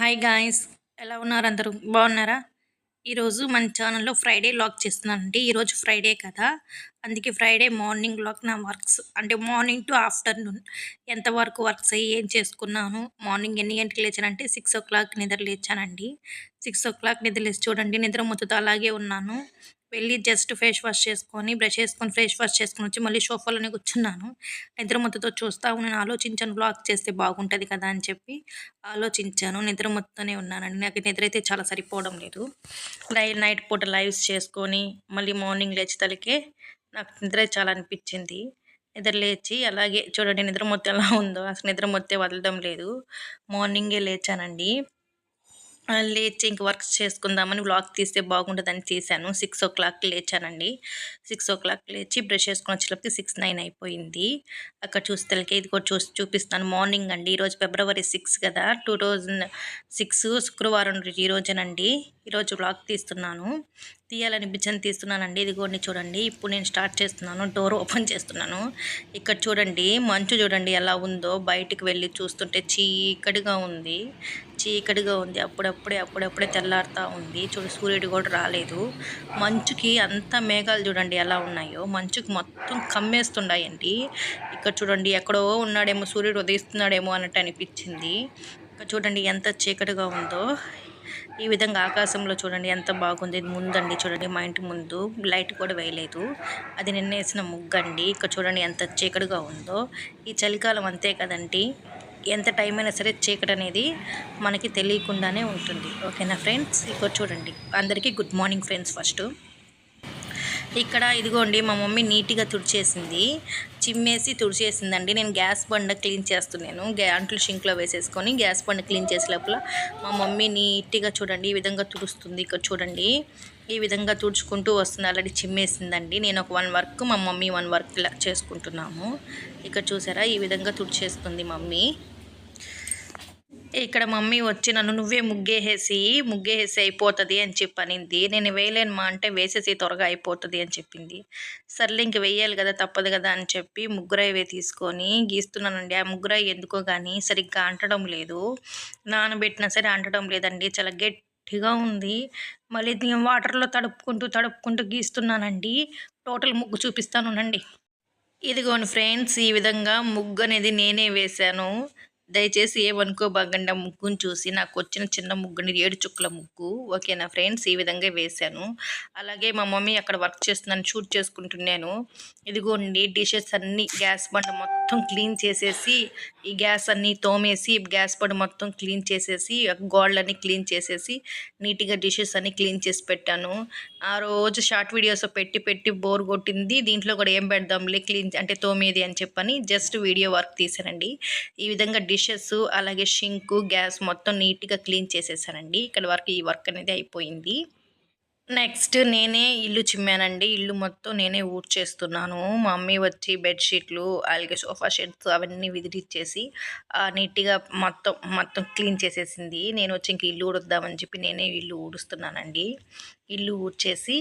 Hi guys ఎలా ఉన్నారు అందరూ? బాగున్నారా? ఈరోజు మన ఛానల్లో ఫ్రైడే లాక్ చేస్తున్నానండి. ఈరోజు ఫ్రైడే కదా. అందుకే ఫ్రైడే మార్నింగ్ లాక్ నా వర్క్స్ అంటే మార్నింగ్ టు ఆఫ్టర్నూన్ ఎంతవరకు వర్క్స్ అయ్యి ఏం చేసుకున్నాను? మార్నింగ్ ఎన్ని గంటలకు లేచానంటే సిక్స్ ఓ క్లాక్ నిద్ర లేచానండి. సిక్స్ ఓ క్లాక్ నిద్ర లేచి చూడండి. నిద్ర మొత్తం అలాగే ఉన్నాను. వెళ్ళి జస్ట్ ఫేస్ వాష్ చేసుకొని బ్రష్ చేసుకొని ఫేస్ వాష్ చేసుకొని వచ్చి మళ్ళీ సోఫాలోనే కూర్చున్నాను. నిద్ర మొత్తతో చూస్తా నేను ఆలోచించాను బ్లాగ్ చేస్తే బాగుంటుంది కదా అని చెప్పి ఆలోచించాను. నిద్ర మొత్తనే ఉన్నానండి. నాకు నిద్ర అయితే చాలా సరిపోవడం లేదు. లైవ్ నైట్ పూట లైవ్స్ చేసుకొని మళ్ళీ మార్నింగ్ లేచి తలకే నాకు నిద్ర చాలా అనిపించింది. నిద్ర లేచి అలాగే చూడండి నిద్ర మొత్తం ఎలా ఉందో. అసలు నిద్ర మొత్తం వదలడం లేదు. మార్నింగే లేచానండి. లేచి ఇంక వర్క్స్ చేసుకుందామని వ్లాగ్ తీస్తే బాగుంటుందని తీశాను సిక్స్ ఓ క్లాక్ లేచానండి. సిక్స్ ఓ క్లాక్ లేచి బ్రష్ చేసుకుని వచ్చేటప్పటికి సిక్స్ నైన్ అయిపోయింది. అక్కడ చూస్తే ఇది కూడా చూసి చూపిస్తాను. మార్నింగ్ అండి. ఈరోజు ఫిబ్రవరి సిక్స్ కదా. టూ థౌజండ్ సిక్స్ శుక్రవారం ఈరోజేనండి ఈరోజు వ్లాగ్ తీస్తున్నాను. తీయాలనిపించని తీస్తున్నానండి. ఇదిగోండి చూడండి. ఇప్పుడు నేను స్టార్ట్ చేస్తున్నాను. డోర్ ఓపెన్ చేస్తున్నాను. ఇక్కడ చూడండి. మంచు చూడండి ఎలా ఉందో. బయటికి వెళ్ళి చూస్తుంటే చీకటిగా ఉంది. చీకటిగా ఉంది. అప్పుడప్పుడే అప్పుడప్పుడే తెల్లారుతూ ఉంది. చూడు సూర్యుడు కూడా రాలేదు. మంచుకి అంత మేఘాలు చూడండి ఎలా ఉన్నాయో. మంచుకి మొత్తం కమ్మేస్తున్నాయండి. ఇక్కడ చూడండి ఎక్కడో ఉన్నాడేమో సూర్యుడు ఉదయిస్తున్నాడేమో అన్నట్టు అనిపించింది. ఇక్కడ చూడండి ఎంత చీకటిగా ఉందో. ఈ విధంగా ఆకాశంలో చూడండి ఎంత బాగుంది. ముందండి చూడండి మా ఇంటి ముందు లైట్ కూడా వేయలేదు. అది నిన్న వేసిన ముగ్గండి. ఇక్కడ చూడండి ఎంత చీకటిగా ఉందో. ఈ చలికాలం అంతే కదండి. ఎంత టైం అయినా సరే చీకటి అనేది మనకి తెలియకుండానే ఉంటుంది. ఓకేనా ఫ్రెండ్స్ ఇక్కడ చూడండి. అందరికీ గుడ్ మార్నింగ్ ఫ్రెండ్స్ ఫస్ట్ ఇక్కడ ఇదిగోండి మా మమ్మీ నీట్గా తుడిచేసింది. చిమ్మేసి తుడిచేసిందండి. నేను గ్యాస్ బండ క్లీన్ చేస్తున్నాను. అంట్లు షింక్లో వేసేసుకొని గ్యాస్ బండ క్లీన్ చేసే లోపల మా మమ్మీ నీట్గా చూడండి ఈ విధంగా తుడుస్తుంది. ఇక్కడ చూడండి ఈ విధంగా తుడుచుకుంటూ వస్తుంది. ఆల్రెడీ చిమ్మేసిందండి. నేను ఒక వన్ వర్క్ మా మమ్మీ వన్ వర్క్ చేసుకుంటున్నాము. ఇక్కడ చూసారా ఈ విధంగా తుడిచేస్తుంది మమ్మీ. ఇక్కడ మమ్మీ వచ్చి నన్ను నువ్వే ముగ్గేసేసి ముగ్గేసేసి అయిపోతుంది అని చెప్పనింది. నేను వేయలేను మా అంటే వేసేసి త్వరగా అయిపోతుంది అని చెప్పింది. సర్లే ఇంక వేయాలి కదా తప్పదు కదా అని చెప్పి ముగ్గురాయి తీసుకొని గీస్తున్నానండి. ఆ ముగ్గురాయి ఎందుకో కానీ సరిగ్గా అంటడం లేదు. నానబెట్టినా సరే అంటడం లేదండి. చాలా గట్టిగా ఉంది. మళ్ళీ వాటర్లో తడుపుకుంటూ తడుపుకుంటూ గీస్తున్నానండి. టోటల్ ముగ్గు చూపిస్తానునండి. ఇదిగోండి ఫ్రెండ్స్ ఈ విధంగా ముగ్గు అనేది నేనే వేశాను. దయచేసి ఏమనుకోబాగండి ముగ్గును చూసి నాకు వచ్చిన చిన్న ముగ్గుని ఏడు చుక్కల ముగ్గు ఓకేనా ఫ్రెండ్స్? ఈ విధంగా వేశాను. అలాగే మా మమ్మీ అక్కడ వర్క్ చేస్తున్నాను షూట్ చేసుకుంటున్నాను. ఇదిగోండి డిషెస్ అన్నీ గ్యాస్ బండ మొత్తం క్లీన్ చేసేసి ఈ గ్యాస్ అన్నీ తోమేసి గ్యాస్ బండ మొత్తం క్లీన్ చేసేసి గోళ్ళని క్లీన్ చేసేసి నీట్గా డిషెస్ అన్నీ క్లీన్ చేసి పెట్టాను. ఆ రోజు షార్ట్ వీడియోస్ పెట్టి పెట్టి బోర్ కొట్టింది. దీంట్లో కూడా ఏం పెడదాంలే క్లీన్ అంటే తోమేది అని చెప్పని జస్ట్ వీడియో వర్క్ తీసానండి ఈ విధంగా డిషెస్ అలాగే షింకు గ్యాస్ మొత్తం నీట్గా క్లీన్ చేసేసానండి. ఇక్కడ వరకు ఈ వర్క్ అనేది అయిపోయింది. నెక్స్ట్ నేనే ఇల్లు చిమ్మానండి. ఇల్లు మొత్తం నేనే ఊడ్చేస్తున్నాను. మా మమ్మీ వచ్చి బెడ్షీట్లు అలాగే సోఫా షెడ్స్ అవన్నీ విదిరిచ్చేసి నీట్గా మొత్తం మొత్తం క్లీన్ చేసేసింది. నేను వచ్చి ఇంక ఇల్లు ఊడుద్దామని చెప్పి నేనే ఇల్లు ఊడుస్తున్నానండి. ఇల్లు ఊడ్చేసి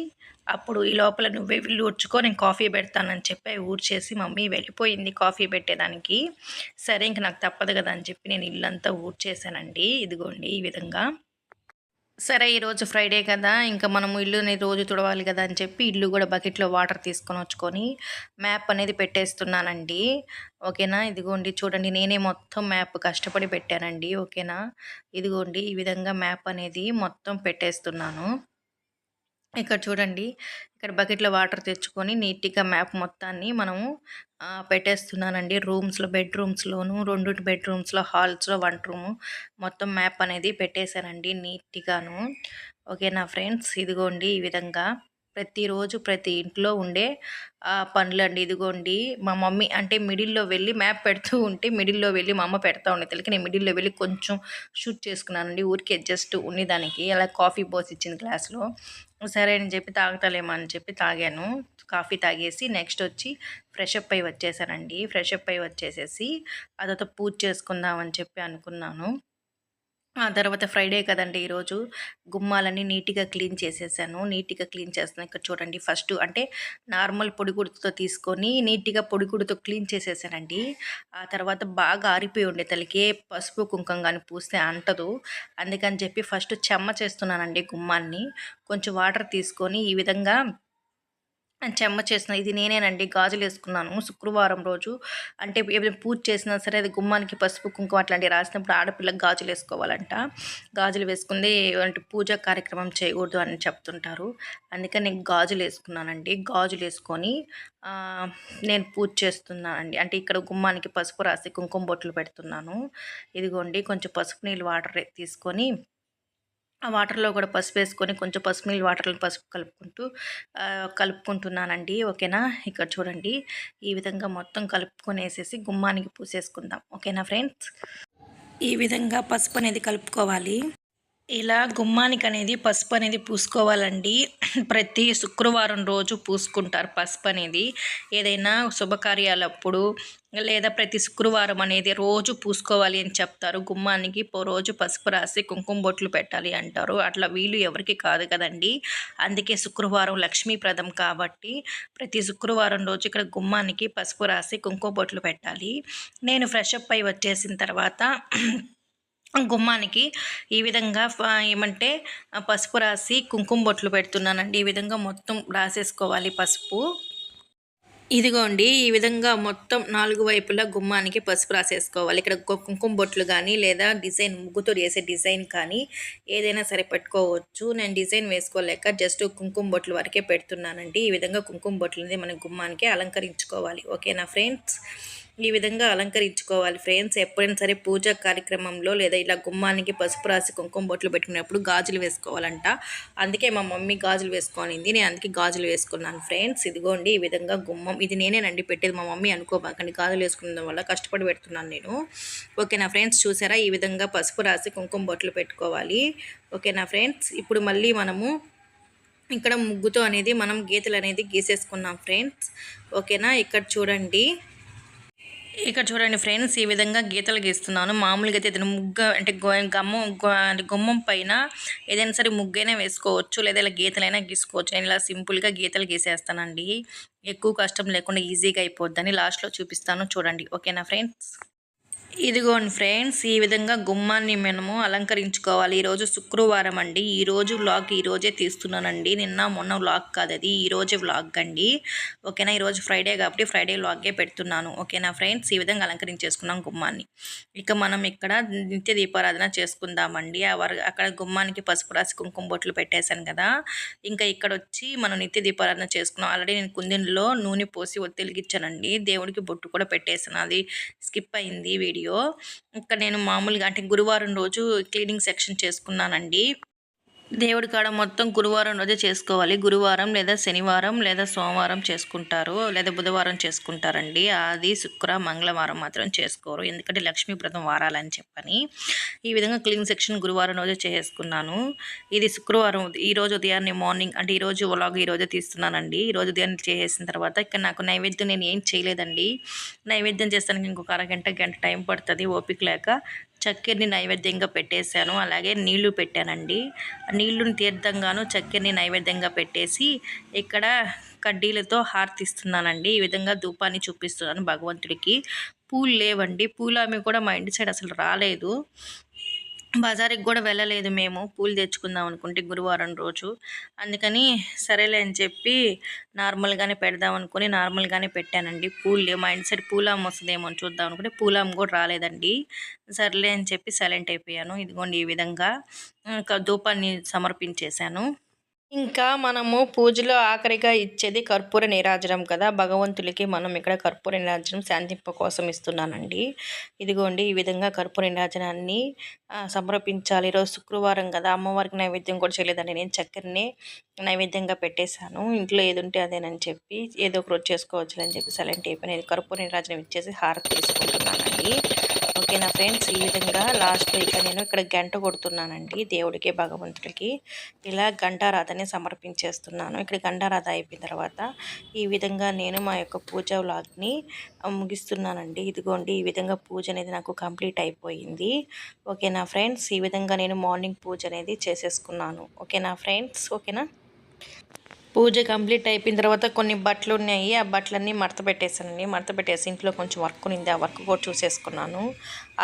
అప్పుడు ఈ లోపల నువ్వే ఇల్లు ఊడ్చుకో నేను కాఫీ పెడతానని చెప్పి ఊడ్చేసి మమ్మీ వెళ్ళిపోయింది కాఫీ పెట్టేదానికి. సరే ఇంక నాకు తప్పదు కదా అని చెప్పి నేను ఇల్లంతా ఊడ్చేసానండి. ఇదిగోండి ఈ విధంగా. సరే ఈరోజు ఫ్రైడే కదా ఇంకా మనము ఇల్లుని రోజు తుడవాలి కదా అని చెప్పి ఇల్లు కూడా బకెట్లో వాటర్ తీసుకొని వచ్చుకొని మ్యాప్ అనేది పెట్టేస్తున్నానండి. ఓకేనా? ఇదిగోండి చూడండి నేనే మొత్తం మ్యాప్ కష్టపడి పెట్టానండి. ఓకేనా? ఇదిగోండి ఈ విధంగా మ్యాప్ అనేది మొత్తం పెట్టేస్తున్నాను. ఇక్కడ చూడండి. ఇక్కడ బకెట్లో వాటర్ తెచ్చుకొని నీట్గా మ్యాప్ మొత్తాన్ని మనము పెట్టేస్తున్నానండి. రూమ్స్లో బెడ్రూమ్స్లోను రెండు బెడ్రూమ్స్లో హాల్స్లో వంట రూము మొత్తం మ్యాప్ అనేది పెట్టేశానండి నీట్గాను. ఓకేనా ఫ్రెండ్స్? ఇదిగోండి ఈ విధంగా ప్రతిరోజు ప్రతి ఇంట్లో ఉండే పనులు అండి ఇదిగోండి మా మమ్మీ అంటే మిడిల్లో వెళ్ళి మ్యాప్ పెడుతూ ఉంటే మిడిల్లో వెళ్ళి మా అమ్మ పెడతా ఉండే తెలియక నేను మిడిల్లో వెళ్ళి కొంచెం షూట్ చేసుకున్నానండి. ఊరికి జస్ట్ ఉండేదానికి అలా కాఫీ పోసి ఇచ్చింది గ్లాస్లో. సరే అని చెప్పి తాగుతలేమో అని చెప్పి తాగాను. కాఫీ తాగేసి నెక్స్ట్ వచ్చి ఫ్రెష్ అప్ అయి వచ్చేసానండి. ఫ్రెష్ అప్ అయి వచ్చేసేసి అదొక పూజ చేసుకుందామని చెప్పి అనుకున్నాను. ఆ తర్వాత ఫ్రైడే కదండి ఈరోజు. గుమ్మాలన్నీ నీట్గా క్లీన్ చేసేసాను. నీట్గా క్లీన్ చేస్తాను ఇక్కడ చూడండి ఫస్ట్ అంటే నార్మల్ పొడిగుడుతో తీసుకొని నీట్గా పొడిగుడుతో క్లీన్ చేసేసానండి. ఆ తర్వాత బాగా ఆరిపోయి ఉండే తలకి పసుపు కుంకం కానీ పూస్తే అంటదు. అందుకని చెప్పి ఫస్ట్ చెమ్మ చేస్తున్నానండి గుమ్మాన్ని. కొంచెం వాటర్ తీసుకొని ఈ విధంగా చెమ్మ చేసిన ఇది నేనేనండి. గాజులు వేసుకున్నాను. శుక్రవారం రోజు. అంటే ఏదైనా పూజ చేసినా సరే అది గుమ్మానికి పసుపు కుంకుమ అట్లాంటివి రాసినప్పుడు ఆడపిల్లకి గాజులు వేసుకోవాలంట. గాజులు వేసుకుంది అంటే పూజా కార్యక్రమం చేయకూడదు అని చెప్తుంటారు. అందుకని నేను గాజులు వేసుకున్నానండి. గాజులు వేసుకొని నేను పూజ చేస్తున్నానండి. అంటే ఇక్కడ గుమ్మానికి పసుపు రాసి కుంకుమ బొట్లు పెడుతున్నాను. ఇదిగోండి కొంచెం పసుపు నీళ్ళు వాటర్ తీసుకొని ఆ వాటర్లో కూడా పసుపు వేసుకొని కొంచెం పసుపు నీళ్ళు వాటర్లో పసుపు కలుపుకుంటూ కలుపుకుంటున్నానండి. ఓకేనా? ఇక్కడ చూడండి. ఈ విధంగా మొత్తం కలుపుకొని వేసేసి గుమ్మానికి పూసేసుకుందాం. ఓకేనా ఫ్రెండ్స్? ఈ విధంగా పసుపు అనేది కలుపుకోవాలి. ఇలా గుమ్మానికి అనేది పసుపు అనేది పూసుకోవాలండి. ప్రతి శుక్రవారం రోజు పూసుకుంటారు పసుపు అనేది ఏదైనా శుభకార్యాలప్పుడు లేదా ప్రతి శుక్రవారం అనేది రోజు పూసుకోవాలి అని చెప్తారు. గుమ్మానికి రోజు పసుపు రాసి కుంకుమ బొట్లు పెట్టాలి అంటారు. అట్లా వీలు ఎవరికి కాదు కదండి. అందుకే శుక్రవారం లక్ష్మీప్రదం కాబట్టి ప్రతి శుక్రవారం రోజు ఇక్కడ గుమ్మానికి పసుపు రాసి కుంకుమ బొట్లు పెట్టాలి. నేను ఫ్రెష్ అప్ అయి వచ్చేసిన తర్వాత గుమ్మానికి ఈ విధంగా ఏమంటే పసుపు రాసి కుంకుమ బొట్లు పెడుతున్నానండి. ఈ విధంగా మొత్తం రాసేసుకోవాలి పసుపు. ఇదిగోండి ఈ విధంగా మొత్తం నాలుగు వైపులా గుమ్మానికి పసుపు రాసేసుకోవాలి. ఇక్కడ కుంకుమ బొట్లు కానీ లేదా డిజైన్ ముగ్గుతో వేసే డిజైన్ కానీ ఏదైనా సరే పెట్టుకోవచ్చు. నేను డిజైన్ వేసుకోలేక జస్ట్ కుంకుమ బొట్లు వరకే పెడుతున్నానండి. ఈ విధంగా కుంకుమ బొట్లు అనేది మన గుమ్మానికి అలంకరించుకోవాలి. ఓకేనా ఫ్రెండ్స్? ఈ విధంగా అలంకరించుకోవాలి. ఫ్రెండ్స్ ఎప్పుడైనా సరే పూజ కార్యక్రమంలో లేదా ఇలా గుమ్మానికి పసుపు రాసి కుంకుమ బొట్లు పెట్టుకునేప్పుడు గాజులు వేసుకోవాలంట. అందుకే మా మమ్మీ గాజులు వేసుకోనింది. నేను అందుకే గాజులు వేసుకున్నాను. ఫ్రెండ్స్ ఇదిగోండి ఈ విధంగా గుమ్మం. ఇది నేనేనండి పెట్టేది మా మమ్మీ అనుకోబాకండి. గాజులు వేసుకున్న వల్ల కష్టపడి పెడుతున్నాను నేను. ఓకేనా ఫ్రెండ్స్ చూసారా? ఈ విధంగా పసుపు రాసి కుంకుమ బొట్లు పెట్టుకోవాలి. ఓకేనా ఫ్రెండ్స్? ఇప్పుడు మళ్ళీ మనము ఇక్కడ ముగ్గుతో అనేది మనం గీతలు అనేది గీసేసుకున్నాం ఫ్రెండ్స్. ఓకేనా? ఇక్కడ చూడండి. ఇక్కడ చూడండి ఫ్రెండ్స్ ఈ విధంగా గీతలు గీస్తున్నాను. మామూలుగా అయితే ఏదైనా ముగ్గ అంటే గమ్మం అంటే గుమ్మం పైన ఏదైనా సరే ముగ్గైనా వేసుకోవచ్చు లేదా ఇలా గీతలైనా గీసుకోవచ్చు. నేను ఇలా సింపుల్గా గీతలు గీసేస్తానండి. ఎక్కువ కష్టం లేకుండా ఈజీగా అయిపోద్దని లాస్ట్లో చూపిస్తాను. చూడండి. ఓకేనా ఫ్రెండ్స్? ఇదిగోండి ఫ్రెండ్స్ ఈ విధంగా గుమ్మాన్ని మనము అలంకరించుకోవాలి. ఈరోజు శుక్రవారం అండి. ఈరోజు వ్లాగ్ ఈరోజే తీస్తున్నానండి. నిన్న మొన్న వ్లాగ్ కాదు అది. ఈరోజే వ్లాగ్ అండి. ఓకేనా? ఈరోజు ఫ్రైడే కాబట్టి ఫ్రైడే వ్లాగే పెడుతున్నాను. ఓకేనా ఫ్రెండ్స్? ఈ విధంగా అలంకరించేసుకున్నాం గుమ్మాన్ని. ఇక మనం ఇక్కడ నిత్య దీపారాధన చేసుకుందామండి. అక్కడ గుమ్మానికి పసుపు రాసి కుంకుమ బొట్లు పెట్టేశాను కదా. ఇంకా ఇక్కడ వచ్చి మనం నిత్య దీపారాధన చేసుకున్నాం. ఆల్రెడీ నేను కుందిలో నూనె పోసి ఒత్తిలిగిచ్చానండి దేవుడికి బొట్టు కూడా పెట్టేసాను అది స్కిప్ అయింది వీడియో. వీడియో. ఇక్కడ నేను మామూలుగా అంటే గురువారం రోజు క్లీనింగ్ సెక్షన్ చేసుకున్నానండి. దేవుడి కాడ మొత్తం గురువారం రోజే చేసుకోవాలి. గురువారం లేదా శనివారం లేదా సోమవారం చేసుకుంటారు. లేదా బుధవారం చేసుకుంటారండి. అది శుక్ర మంగళవారం మాత్రం చేసుకోరు. ఎందుకంటే లక్ష్మీ వ్రతం వారాలని చెప్పని. ఈ విధంగా క్లీన్ సెక్షన్ గురువారం రోజే చేసుకున్నాను. ఇది శుక్రవారం ఈరోజు ఉదయాన్నే మార్నింగ్ అంటే ఈరోజు వ్లాగ్ ఈరోజే తీస్తున్నానండి. ఈరోజు ఉదయాన్నే చేసేసిన తర్వాత ఇక్కడ నాకు నైవేద్యం నేను ఏం చేయలేదండి. నైవేద్యం చేస్తానికి ఇంకొక అరగంట గంట టైం పడుతుంది ఓపిక లేక చక్కెరని నైవేద్యంగా పెట్టేశాను. అలాగే నీళ్ళు పెట్టానండి. నీళ్ళుని తీర్థంగాను చక్కెరని నైవేద్యంగా పెట్టేసి ఇక్కడ కడ్డీలతో హారతిస్తున్నానండి. ఈ విధంగా ధూపాన్ని చూపిస్తున్నాను భగవంతుడికి. పూలు లేవండి. పూలు ఆమె కూడా మా ఇంటి సైడ్ అసలు రాలేదు. బజార్కి కూడా వెళ్ళలేదు మేము. పూలు తెచ్చుకుందాం అనుకుంటే గురువారం రోజు. అందుకని సరేలే అని చెప్పి నార్మల్గానే పెడదాం అనుకుని నార్మల్గానే పెట్టానండి. పూలు మా ఇంటి సైడ్ పూలాం వస్తుందేమో అని చూద్దాం అనుకుంటే పూలాం కూడా రాలేదండి. సరేలే అని చెప్పి సైలెంట్ అయిపోయాను. ఇదిగోండి ఈ విధంగా. ఇంకా ధూపాన్ని సమర్పించేశాను. ఇంకా మనము పూజలో ఆఖరిగా ఇచ్చేది కర్పూర నీరాజనం కదా. భగవంతులకి మనం ఇక్కడ కర్పూర నీరాజనం శాంతింప కోసం ఇస్తున్నానండి. ఇదిగోండి ఈ విధంగా కర్పూర నీరాజనాన్ని సమర్పించాలి. ఈరోజు శుక్రవారం కదా. అమ్మవారికి నైవేద్యం కూడా చేయలేదండి. నేను చక్కెరని నైవేద్యంగా పెట్టేశాను. ఇంట్లో ఏది ఉంటే అదేనని చెప్పి ఏదో ఒక రోజు చేసుకోవచ్చు అని చెప్పి సైలెంట్ అయిపోయిన కర్పూర నీరాజనం ఇచ్చేసి హారతి తీసుకుంటున్నానండి. ఓకేనా ఫ్రెండ్స్ ఈ విధంగా లాస్ట్లో ఇక నేను ఇక్కడ గంట కొడుతున్నానండి దేవుడికి భగవంతుడికి. ఇలా గంటారాధని సమర్పించేస్తున్నాను. ఇక్కడ గంటారాధ అయిపోయిన తర్వాత ఈ విధంగా నేను మా యొక్క పూజ వ్లాగ్ని ముగిస్తున్నానండి. ఇదిగోండి ఈ విధంగా పూజ అనేది నాకు కంప్లీట్ అయిపోయింది. ఓకేనా ఫ్రెండ్స్ ఈ విధంగా నేను మార్నింగ్ పూజ అనేది చేసేసుకున్నాను. ఓకేనా ఫ్రెండ్స్ ఓకేనా? పూజ కంప్లీట్ అయిపోయిన తర్వాత కొన్ని బట్టలు ఉన్నాయి. ఆ బట్టలన్నీ మడత పెట్టేసానండి మడత పెట్టేసి ఇంట్లో కొంచెం వర్క్ ఉంది. ఆ వర్క్ కూడా చూసేసుకున్నాను.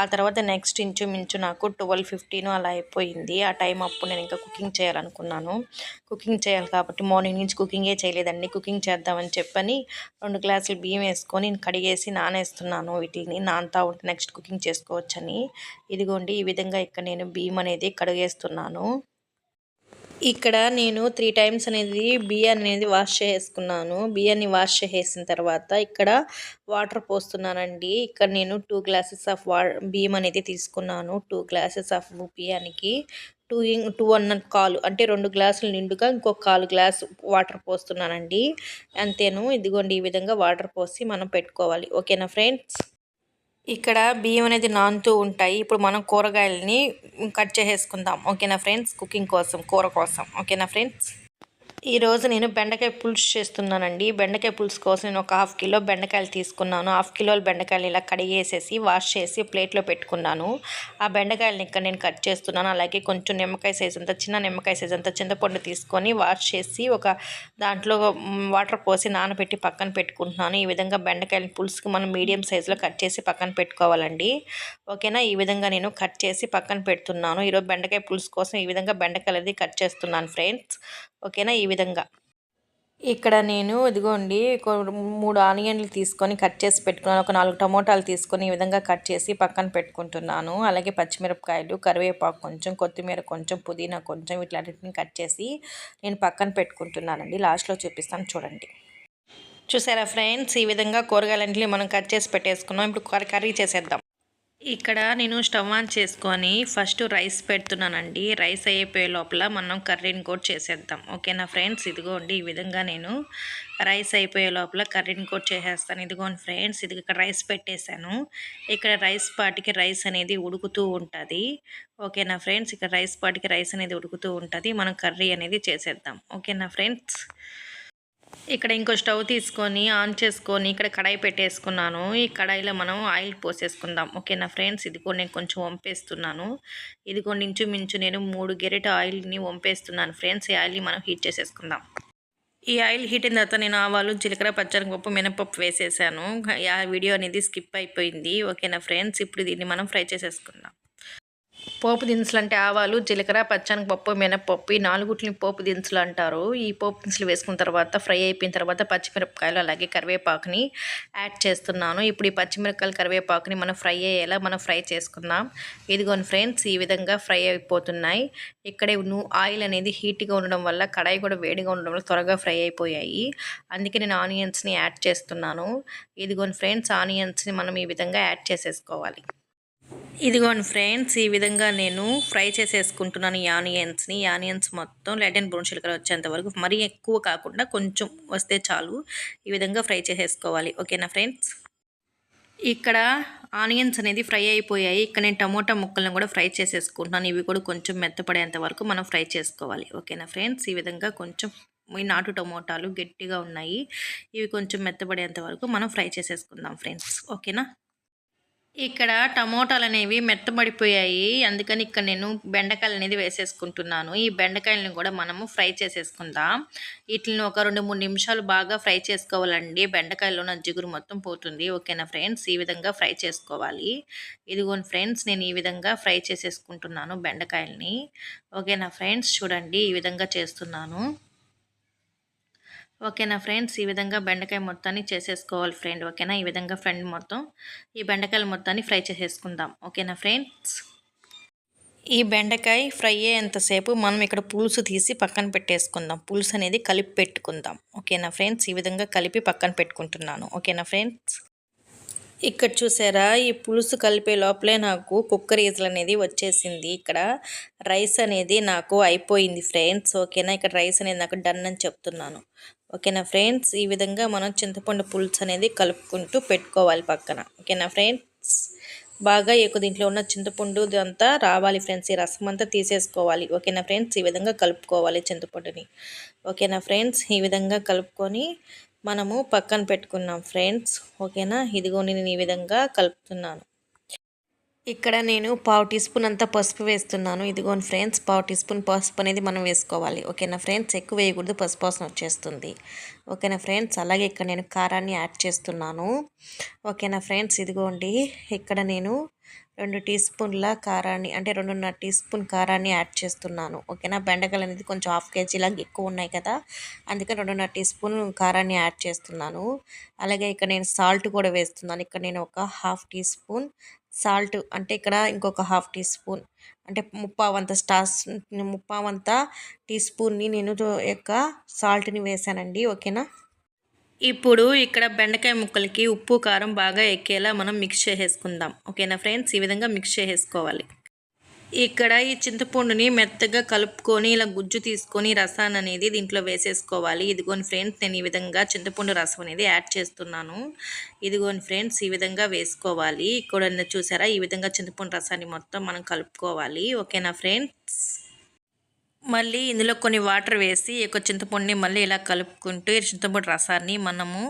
ఆ తర్వాత నెక్స్ట్ ఇంచుమించు నాకు ట్వెల్వ్ ఫిఫ్టీన్ అలా అయిపోయింది. ఆ టైం అప్పుడు నేను ఇంకా కుకింగ్ చేయాలనుకున్నాను. కుకింగ్ చేయాలి కాబట్టి మార్నింగ్ నుంచి కుకింగే చేయలేదండి. కుకింగ్ చేద్దామని చెప్పని రెండు గ్లాసులు బియ్యం వేసుకొని కడిగేసి నానేస్తున్నాను వీటిని నానుతా ఉంటే నెక్స్ట్ కుకింగ్ చేసుకోవచ్చని. ఇదిగోండి ఈ విధంగా ఇక్కడ నేను బియ్యం అనేది కడిగేస్తున్నాను. ఇక్కడ నేను త్రీ టైమ్స్ అనేది బియ్యాన్ని అనేది వాష్ చేసుకున్నాను బియ్యాన్ని వాష్ చేసిన తర్వాత ఇక్కడ వాటర్ పోస్తున్నానండి. ఇక్కడ నేను టూ గ్లాసెస్ ఆఫ్ వా బియ్యం అనేది తీసుకున్నాను. టూ గ్లాసెస్ ఆఫ్ బియ్యానికి టూ టూ అన్న కాలు అంటే రెండు గ్లాసులు నిండుగా ఇంకొక కాలు గ్లాస్ వాటర్ పోస్తున్నానండి. అంతేను ఇదిగోండి ఈ విధంగా వాటర్ పోసి మనం పెట్టుకోవాలి. ఓకేనా ఫ్రెండ్స్ ఇక్కడ బియ్యం అనేది నానుతూ ఉంటాయి. ఇప్పుడు మనం కూరగాయలని కట్ చేసేసుకుందాం. ఓకేనా ఫ్రెండ్స్ కుకింగ్ కోసం కూర కోసం. ఓకేనా ఫ్రెండ్స్ ఈరోజు నేను బెండకాయ పులుసు చేస్తున్నానండి. బెండకాయ పులుసు కోసం నేను ఒక హాఫ్ కిలో బెండకాయలు తీసుకున్నాను. హాఫ్ కిలోల బెండకాయలు ఇలా కడిగేసేసి వాష్ చేసి ప్లేట్లో పెట్టుకున్నాను. ఆ బెండకాయలను ఇక్కడ నేను కట్ చేస్తున్నాను. అలాగే కొంచెం నిమ్మకాయ సైజ్ అంత చిన్న నిమ్మకాయ సైజ్ అంత చింతపండు తీసుకొని వాష్ చేసి ఒక దాంట్లో వాటర్ పోసి నానబెట్టి పక్కన పెట్టుకుంటున్నాను. ఈ విధంగా బెండకాయల పులుసుకి మనం మీడియం సైజులో కట్ చేసి పక్కన పెట్టుకోవాలండి. ఓకేనా? ఈ విధంగా నేను కట్ చేసి పక్కన పెడుతున్నాను. ఈరోజు బెండకాయ పులుసు కోసం ఈ విధంగా బెండకాయలు కట్ చేస్తున్నాను ఫ్రెండ్స్. ఓకేనా? ఈ విధంగా. ఇక్కడ నేను ఇదిగోండి మూడు ఆనియన్లు తీసుకొని కట్ చేసి పెట్టుకున్నాను. ఒక నాలుగు టమోటాలు తీసుకొని ఈ విధంగా కట్ చేసి పక్కన పెట్టుకుంటున్నాను. అలాగే పచ్చిమిరపకాయలు కరివేపాకు కొంచెం కొత్తిమీర కొంచెం పుదీనా కొంచెం వీటిలన్నింటిని కట్ చేసి నేను పక్కన పెట్టుకుంటున్నానండి. లాస్ట్లో చూపిస్తాను చూడండి. చూసారా ఫ్రెండ్స్? ఈ విధంగా కూరగాయలన్నింటినీ మనం కట్ చేసి పెట్టేసుకున్నాం. ఇప్పుడు కర్రీ చేసేద్దాం. ఇక్కడ నేను స్టవ్ ఆన్ చేసుకొని ఫస్ట్ రైస్ పెడుతున్నానండి. రైస్ అయిపోయే లోపల మనం కర్రీని కూడా చేసేద్దాం. ఓకేనా ఫ్రెండ్స్? ఇదిగోండి ఈ విధంగా నేను రైస్ అయిపోయే లోపల కర్రీని కూడా చేసేస్తాను. ఇదిగోండి ఫ్రెండ్స్ ఇది ఇక్కడ రైస్ పెట్టేశాను. ఇక్కడ రైస్ పాటికి రైస్ అనేది ఉడుకుతూ ఉంటుంది. ఓకేనా ఫ్రెండ్స్? ఇక్కడ రైస్ పాటికి రైస్ అనేది ఉడుకుతూ ఉంటుంది. మనం కర్రీ అనేది చేసేద్దాం. ఓకేనా ఫ్రెండ్స్? ఇక్కడ ఇంకో స్టవ్ తీసుకొని ఆన్ చేసుకొని ఇక్కడ కడాయి పెట్టేసుకున్నాను. ఈ కడాయిలో మనం ఆయిల్ పోసేసుకుందాం. ఓకేనా ఫ్రెండ్స్? ఇదిగో నేను కొంచెం వంపేస్తున్నాను. ఇదిగో ఇంచుమించు నేను మూడు గెరెట్ ఆయిల్ని వంపేస్తున్నాను ఫ్రెండ్స్. ఈ ఆయిల్ని మనం హీట్ చేసేసుకుందాం. ఈ ఆయిల్ హీట్ అయిన తర్వాత నేను ఆవాలు జీలకర్ర పచ్చనిపప్పు మినపప్పు వేసేసాను. ఆ వీడియో అనేది స్కిప్ అయిపోయింది. ఓకేనా ఫ్రెండ్స్? ఇప్పుడు దీన్ని మనం ఫ్రై చేసేసుకుందాం. పోపు దినుసులు అంటే ఆవాలు జీలకర్ర పచ్చనగపప్పు మినపప్పు ఈ నాలుగుట్లని పోపు దినుసులు అంటారు. ఈ పోపు దినుసులు వేసుకున్న తర్వాత ఫ్రై అయిపోయిన తర్వాత పచ్చిమిరపకాయలు అలాగే కరివేపాకుని యాడ్ చేస్తున్నాను. ఇప్పుడు ఈ పచ్చిమిరపకాయలు కరివేపాకుని మనం ఫ్రై అయ్యేలా మనం ఫ్రై చేసుకుందాం. ఇదిగోని ఫ్రెండ్స్ ఈ విధంగా ఫ్రై అయిపోతున్నాయి. ఇక్కడే ఆయిల్ అనేది హీట్గా ఉండడం వల్ల కడాయి కూడా వేడిగా ఉండడం వల్ల త్వరగా ఫ్రై అయిపోయాయి. అందుకే నేను ఆనియన్స్ని యాడ్ చేస్తున్నాను. ఇదిగోని ఫ్రెండ్స్ ఆనియన్స్ని మనం ఈ విధంగా యాడ్ చేసేసుకోవాలి. ఇదిగోండి ఫ్రెండ్స్ ఈ విధంగా నేను ఫ్రై చేసేసుకుంటున్నాను ఈ ఆనియన్స్ని ఆనియన్స్ మొత్తం లెడ్ అండ్ బ్రౌన్ చిలకర వచ్చేంత వరకు మరీ ఎక్కువ కాకుండా కొంచెం వస్తే చాలు. ఈ విధంగా ఫ్రై చేసేసుకోవాలి. ఓకేనా ఫ్రెండ్స్? ఇక్కడ ఆనియన్స్ అనేది ఫ్రై అయిపోయాయి. ఇక్కడ నేను టమోటా ముక్కలను కూడా ఫ్రై చేసేసుకుంటున్నాను. ఇవి కూడా కొంచెం మెత్తపడేంత వరకు మనం ఫ్రై చేసుకోవాలి. ఓకేనా ఫ్రెండ్స్? ఈ విధంగా కొంచెం ఈ నాటు టమోటాలు గట్టిగా ఉన్నాయి. ఇవి కొంచెం మెత్తపడేంత వరకు మనం ఫ్రై చేసేసుకుందాం ఫ్రెండ్స్. ఓకేనా? ఇక్కడ టమోటాలు అనేవి మెత్తబడిపోయాయి. అందుకని ఇక్కడ నేను బెండకాయలు అనేది వేసేసుకుంటున్నాను. ఈ బెండకాయలను కూడా మనము ఫ్రై చేసేసుకుందాం. వీటిని ఒక రెండు మూడు నిమిషాలు బాగా ఫ్రై చేసుకోవాలండి. బెండకాయలో నా జిగురు మొత్తం పోతుంది. ఓకేనా ఫ్రెండ్స్? ఈ విధంగా ఫ్రై చేసుకోవాలి. ఇదిగోని ఫ్రెండ్స్ నేను ఈ విధంగా ఫ్రై చేసేసుకుంటున్నాను బెండకాయల్ని. ఓకేనా ఫ్రెండ్స్? చూడండి ఈ విధంగా చేస్తున్నాను. ఓకేనా ఫ్రెండ్స్? ఈ విధంగా బెండకాయ మొత్తాన్ని చేసేసుకోవాలి ఫ్రెండ్ ఓకేనా? ఈ విధంగా ఫ్రెండ్ మొత్తం ఈ బెండకాయల మొత్తాన్ని ఫ్రై చేసేసుకుందాం ఓకేనా ఫ్రెండ్స్? ఈ బెండకాయ ఫ్రై అయ్యేంతసేపు మనం ఇక్కడ పులుసు తీసి పక్కన పెట్టేసుకుందాం. పులుసు అనేది కలిపి పెట్టుకుందాం ఓకేనా ఫ్రెండ్స్? ఈ విధంగా కలిపి పక్కన పెట్టుకుంటున్నాను ఓకేనా ఫ్రెండ్స్? ఇక్కడ చూసారా? ఈ పులుసు కలిపే లోపలే నాకు కుక్కర్ ఈజలు అనేది వచ్చేసింది. ఇక్కడ రైస్ అనేది నాకు అయిపోయింది ఫ్రెండ్స్ ఓకేనా? ఇక్కడ రైస్ అనేది నాకు డన్ అని చెప్తున్నాను. ఓకేనా ఫ్రెండ్స్? ఈ విధంగా మనం చింతపండు పులుసు అనేది కలుపుకుంటూ పెట్టుకోవాలి పక్కన. ఓకేనా ఫ్రెండ్స్? బాగా ఎక్కువ దీంట్లో ఉన్న చింతపండు అంతా రావాలి ఫ్రెండ్స్. ఈ రసం అంతా తీసేసుకోవాలి. ఓకేనా ఫ్రెండ్స్? ఈ విధంగా కలుపుకోవాలి చింతపండుని. ఓకేనా ఫ్రెండ్స్? ఈ విధంగా కలుపుకొని మనము పక్కన పెట్టుకున్నాం ఫ్రెండ్స్. ఓకేనా? ఇదిగో నేను ఈ విధంగా కలుపుతున్నాను. ఇక్కడ నేను పావు టీ స్పూన్ అంతా పసుపు వేస్తున్నాను. ఇదిగోని ఫ్రెండ్స్ పావు టీ స్పూన్ పసుపు అనేది మనం వేసుకోవాలి. ఓకేనా ఫ్రెండ్స్? ఎక్కువ వేయకూడదు పసుపు వాసన వచ్చేస్తుంది. ఓకేనా ఫ్రెండ్స్? అలాగే ఇక్కడ నేను కారాన్ని యాడ్ చేస్తున్నాను. ఓకేనా ఫ్రెండ్స్? ఇదిగోండి ఇక్కడ నేను రెండు టీ స్పూన్ల కారాన్ని అంటే రెండున్నర టీ స్పూన్ కారాన్ని యాడ్ చేస్తున్నాను. ఓకేనా? బెండకాయలు అనేది కొంచెం హాఫ్ కేజీ లాగా ఎక్కువ ఉన్నాయి కదా అందుకని రెండున్నర టీ స్పూన్ కారాన్ని యాడ్ చేస్తున్నాను. అలాగే ఇక్కడ నేను సాల్ట్ కూడా వేస్తున్నాను. ఇక్కడ నేను ఒక హాఫ్ టీ స్పూన్ సాల్ట్ అంటే ఇక్కడ ఇంకొక హాఫ్ టీ స్పూన్ అంటే ముప్పావంత స్టార్స్ ముప్పావంత టీ స్పూన్ని నేను యొక్క సాల్ట్ని వేసానండి ఓకేనా? ఇప్పుడు ఇక్కడ బెండకాయ ముక్కలకి ఉప్పు కారం బాగా ఎక్కేలా మనం మిక్స్ చేసేసుకుందాం ఓకేనా ఫ్రెండ్స్? ఈ విధంగా మిక్స్ చేసేసుకోవాలి. ఇక్కడ ఈ చింతపండుని మెత్తగా కలుపుకొని ఇలా గుజ్జు తీసుకొని రసాన్ని అనేది దీంట్లో వేసేసుకోవాలి. ఇదిగోని ఫ్రెండ్స్ నేను ఈ విధంగా చింతపండు రసం అనేది యాడ్ చేస్తున్నాను. ఇదిగోని ఫ్రెండ్స్ ఈ విధంగా వేసుకోవాలి. ఇక్కడ చూసారా? ఈ విధంగా చింతపండు రసాన్ని మొత్తం మనం కలుపుకోవాలి. ఓకేనా ఫ్రెండ్స్? మళ్ళీ ఇందులో కొన్ని వాటర్ వేసి ఈ యొక్క చింతపండుని మళ్ళీ ఇలా కలుపుకుంటూ ఈ చింతపండు రసాన్ని మనము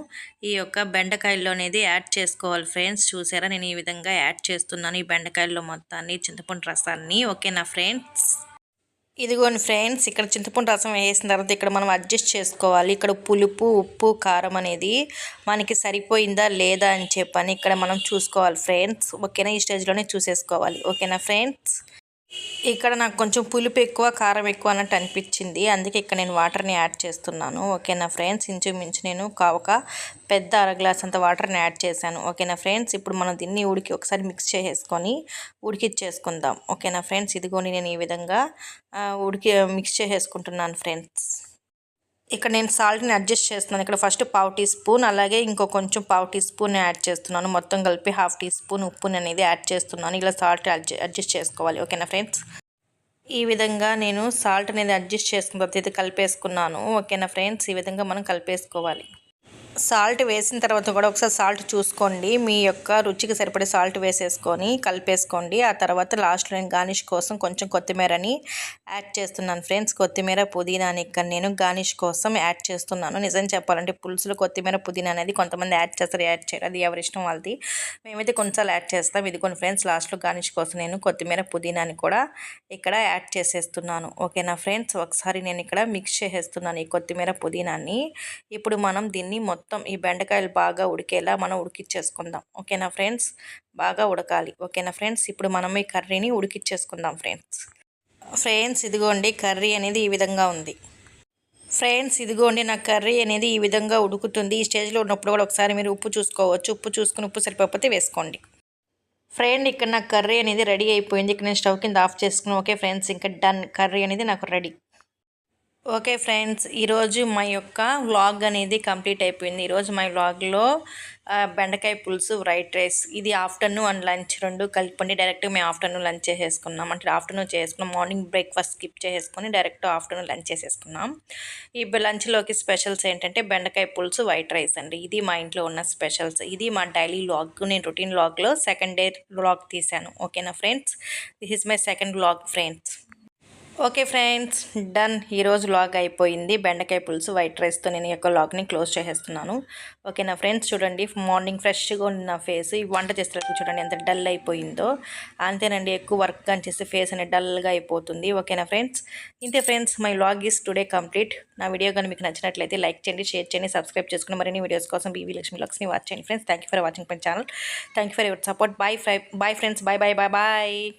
ఈ యొక్క బెండకాయల్లో అనేది యాడ్ చేసుకోవాలి ఫ్రెండ్స్. చూసారా? నేను ఈ విధంగా యాడ్ చేస్తున్నాను ఈ బెండకాయల్లో మొత్తాన్ని చింతపండు రసాన్ని. ఓకేనా ఫ్రెండ్స్? ఇదిగోండి ఫ్రెండ్స్ ఇక్కడ చింతపండు రసం వేసిన తర్వాత ఇక్కడ మనం అడ్జస్ట్ చేసుకోవాలి. ఇక్కడ పులుపు ఉప్పు కారం అనేది మనకి సరిపోయిందా లేదా అని చెప్పని ఇక్కడ మనం చూసుకోవాలి ఫ్రెండ్స్. ఓకేనా? ఈ స్టేజ్లోనే చూసేసుకోవాలి. ఓకేనా ఫ్రెండ్స్? ఇక్కడ నాకు కొంచెం పులుపు ఎక్కువ కారం ఎక్కువ అన్నట్టు అనిపించింది. అందుకే ఇక్కడ నేను వాటర్ని యాడ్ చేస్తున్నాను. ఓకేనా ఫ్రెండ్స్? ఇంచుమించు నేను ఒక పెద్ద అర గ్లాస్ అంత వాటర్ని యాడ్ చేశాను. ఓకేనా ఫ్రెండ్స్? ఇప్పుడు మనం దీన్ని ఉడికి ఒకసారి మిక్స్ చేసేసుకొని ఉడికిచ్చేసుకుందాం. ఓకేనా ఫ్రెండ్స్? ఇదిగోని నేను ఈ విధంగా ఉడికి మిక్స్ చేసేసుకుంటున్నాను ఫ్రెండ్స్. ఇక్కడ నేను సాల్ట్ని అడ్జస్ట్ చేస్తున్నాను. ఇక్కడ ఫస్ట్ పావు టీ స్పూన్ అలాగే ఇంకో కొంచెం పావు టీ స్పూన్ యాడ్ చేస్తున్నాను. మొత్తం కలిపి హాఫ్ టీ స్పూన్ ఉప్పుని అనేది యాడ్ చేస్తున్నాను. ఇలా సాల్ట్ అడ్జస్ట్ చేసుకోవాలి. ఓకేనా ఫ్రెండ్స్? ఈ విధంగా నేను సాల్ట్ అనేది అడ్జస్ట్ చేసుకున్న తర్వాత ఇది కలిపేసుకున్నాను. ఓకేనా ఫ్రెండ్స్? ఈ విధంగా మనం కలిపేసుకోవాలి. సాల్ట్ వేసిన తర్వాత కూడా ఒకసారి సాల్ట్ చూసుకోండి. మీ యొక్క రుచికి సరిపడే సాల్ట్ వేసేసుకొని కలిపేసుకోండి. ఆ తర్వాత లాస్ట్లో నేను గార్నిష్ కోసం కొంచెం కొత్తిమీరని యాడ్ చేస్తున్నాను ఫ్రెండ్స్. కొత్తిమీర పుదీనాని ఇక్కడ నేను గార్నిష్ కోసం యాడ్ చేస్తున్నాను. నిజం చెప్పాలంటే పులుసులో కొత్తిమీర పుదీనా అనేది కొంతమంది యాడ్ చేస్తారు యాడ్ చేయరు. అది ఎవరి ఇష్టం వాళ్ళది. మేమైతే కొన్నిసార్లు యాడ్ చేస్తాం. ఇది కొన్ని ఫ్రెండ్స్ లాస్ట్లో గార్నిష్ కోసం నేను కొత్తిమీర పుదీనాని కూడా ఇక్కడ యాడ్ చేసేస్తున్నాను. ఓకేనా ఫ్రెండ్స్? ఒకసారి నేను ఇక్కడ మిక్స్ చేసేస్తున్నాను ఈ కొత్తిమీర పుదీనాన్ని ఇప్పుడు మనం దీన్ని మొత్తం మొత్తం ఈ బెండకాయలు బాగా ఉడికేలా మనం ఉడికిచ్చేసుకుందాం. ఓకేనా ఫ్రెండ్స్? బాగా ఉడకాలి. ఓకేనా ఫ్రెండ్స్? ఇప్పుడు మనం ఈ కర్రీని ఉడికిచ్చేసుకుందాం ఫ్రెండ్స్. ఫ్రెండ్స్ ఇదిగోండి కర్రీ అనేది ఈ విధంగా ఉంది. ఫ్రెండ్స్ ఇదిగోండి నా కర్రీ అనేది ఈ విధంగా ఉడుకుతుంది. ఈ స్టేజ్లో ఉన్నప్పుడు కూడా ఒకసారి మీరు ఉప్పు చూసుకోవచ్చు. ఉప్పు చూసుకుని ఉప్పు సరిపోతే వేసుకోండి. ఫ్రెండ్ ఇక్కడ నా కర్రీ అనేది రెడీ అయిపోయింది. ఇక్కడ నేను స్టవ్ కింద ఆఫ్ చేసుకున్నాను. ఓకే ఫ్రెండ్స్ ఇంకా డన్. కర్రీ అనేది నాకు రెడీ. ఓకే ఫ్రెండ్స్ ఈరోజు మా యొక్క వ్లాగ్ అనేది కంప్లీట్ అయిపోయింది. ఈరోజు మా వ్లాగ్లో బెండకాయ పులుసు వైట్ రైస్ ఇది ఆఫ్టర్నూన్ అండ్ లంచ్ రెండు కలిపండి డైరెక్ట్ మేము ఆఫ్టర్నూన్ లంచ్ చేసేసుకున్నాం. అంటే ఆఫ్టర్నూన్ చేసుకున్నాం మార్నింగ్ బ్రేక్ఫాస్ట్ స్కిప్ చేసేసుకొని డైరెక్ట్ ఆఫ్టర్నూన్ లంచ్ చేసేసుకున్నాం. ఈ లంచ్లోకి స్పెషల్స్ ఏంటంటే బెండకాయ పులుసు వైట్ రైస్ అండి. ఇది మా ఇంట్లో ఉన్న స్పెషల్స్. ఇది మా డైలీ వ్లాగ్ నేను రొటీన్ వ్లాగ్లో సెకండ్ డే వ్లాగ్ తీశాను. ఓకేనా friends? This is my second vlog friends. Okay friends done. ఈరోజు లాగ్ అయిపోయింది. బెండకాయ పులుసు వైట్ రైస్తో నేను యొక్క లాగ్ని క్లోజ్ చేసేస్తున్నాను. ఓకే నా ఫ్రెండ్స్ చూడండి. మార్నింగ్ ఫ్రెష్గా ఉన్న ఫేస్ ఈ వంట చేసేటప్పుడు చూడండి ఎంత డల్ అయిపోయిందో. అంతేనండి ఎక్కువ వర్క్ కానీ చేస్తే ఫేస్ అనేది డల్గా అయిపోతుంది. ఓకేనా ఫ్రెండ్స్? ఇంతే friends my log is today complete. నా వీడియో కానీ మీకు నచ్చినట్లయితే లైక్ చేయండి షేర్ చేయండి సబ్స్క్రైబ్ చేసుకుని మరిన్ని వీడియోస్ కోసం బీవీ లక్ష్మి లాగ్స్ని వాచ్ చేయండి. Friends thank for watching my channel. Thank for your support. Bye fry bye friends. Bye bye bye bye